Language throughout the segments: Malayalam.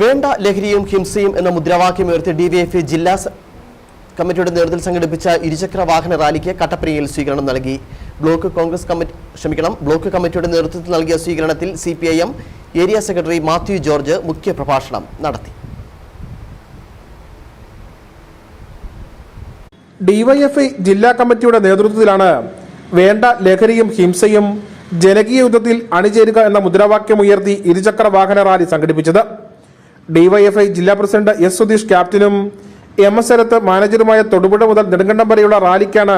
വേണ്ട ലഹരിയും ഹിംസയും എന്ന മുദ്രാവാക്യം ഉയർത്തി ഡിവൈഎഫ്ഐ ജില്ലാ കമ്മിറ്റിയുടെ നേതൃത്വത്തിൽ സംഘടിപ്പിച്ച ഇരുചക്ര വാഹന റാലിക്ക് കട്ടപ്പനയിൽ സ്വീകരണം നൽകി. ബ്ലോക്ക് കോൺഗ്രസ് കമ്മിറ്റി ക്ഷമിക്കണം ബ്ലോക്ക് കമ്മിറ്റിയുടെ നേതൃത്വത്തിൽ നൽകിയ സ്വീകരണത്തിൽ C area secretary Mathew George മുഖ്യപ്രഭാഷണം നടത്തി. ഡിവൈഎഫ്ഐ ജില്ലാ കമ്മിറ്റിയുടെ നേതൃത്വത്തിലാണ് വേണ്ട ലഹരിയും ഹിംസയും ജനകീയ യുദ്ധത്തിൽ അണിചേരുക എന്ന മുദ്രാവാക്യം ഉയർത്തി ഇരുചക്ര വാഹന റാലി സംഘടിപ്പിച്ചത്. ഡിവൈഎഫ്ഐ ജില്ലാ പ്രസിഡന്റ് എസ് സുധീഷ് ക്യാപ്റ്റനും എം എസ് ശരത്ത് മാനേജറുമായ തൊടുപുഴ മുതൽ നെടുങ്കണ്ടം വരെയുള്ള റാലിക്കാണ്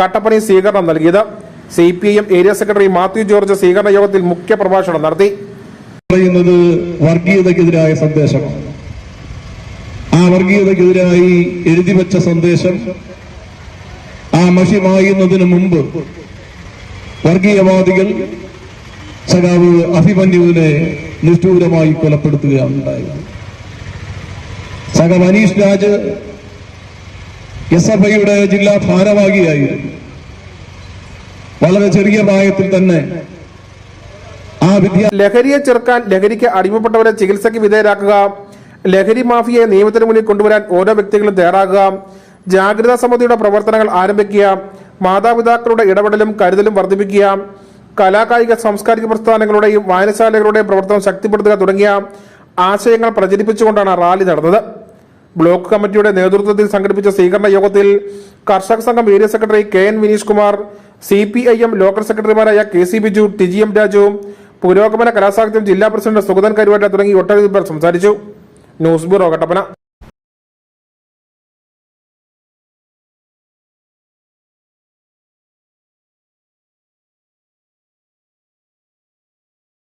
കട്ടപ്പനയിൽ സ്വീകരണം നൽകിയത്. C P M area secretary Mathew George സ്വീകരണ യോഗത്തിൽ മുഖ്യ പ്രഭാഷണം നടത്തി. പറയുന്നത് വർഗീയതയ്ക്കെതിരായ സന്ദേശം. ആ വർഗീയതയ്ക്കെതിരായി എഴുതി വെച്ച സന്ദേശം ആ മഷി മായുന്നതിന് മുമ്പ് വർഗീയവാദികൾ സഖാവ് അഭിമന്യുവിനെ നിഷ്ഠൂരമായി കൊലപ്പെടുത്തുകയാണ് ഉണ്ടായത് സഖാവ് അനീഷ് രാജ് എസ് എഫ് ഐയുടെ ജില്ലാ ഭാരവാഹിയായിരുന്നു. വളരെ ചെറിയ പ്രായത്തിൽ തന്നെ ആ വിദ്യ ലഹരിയെ ചെറുക്കാൻ ലഹരിക്ക് അടിമപ്പെട്ടവരെ ചികിത്സയ്ക്ക് വിധേയരാക്കുക ലഹരി മാഫിയെ നിയമത്തിന് മുന്നിൽ കൊണ്ടുവരാൻ ഓരോ വ്യക്തികളും തയ്യാറാകുക ജാഗ്രതാ സമിതിയുടെ പ്രവർത്തനങ്ങൾ ആരംഭിക്കുക മാതാപിതാക്കളുടെ ഇടപെടലും കരുതലും വർദ്ധിപ്പിക്കുക കലാകായിക സാംസ്കാരിക പ്രസ്ഥാനങ്ങളുടെയും വായനശാലകളുടെയും പ്രവർത്തനം ശക്തിപ്പെടുത്തുക തുടങ്ങിയ ആശയങ്ങൾ പ്രചരിപ്പിച്ചുകൊണ്ടാണ് റാലി നടന്നത്. ബ്ലോക്ക് കമ്മിറ്റിയുടെ നേതൃത്വത്തിൽ സംഘടിപ്പിച്ച സ്വീകരണ യോഗത്തിൽ കർഷക സംഘം area secretary K N Vineesh Kumar C P I M local സെക്രട്ടറിമാരായ K C Biju T G M Raju പുരോഗമന കലാസാഹിത്യം ജില്ലാ പ്രസിഡന്റ് സുഗതൻ കരുവാറ്റ തുടങ്ങി ഒട്ടനവധി പേർ സംസാരിച്ചു. News bureau Kattappana.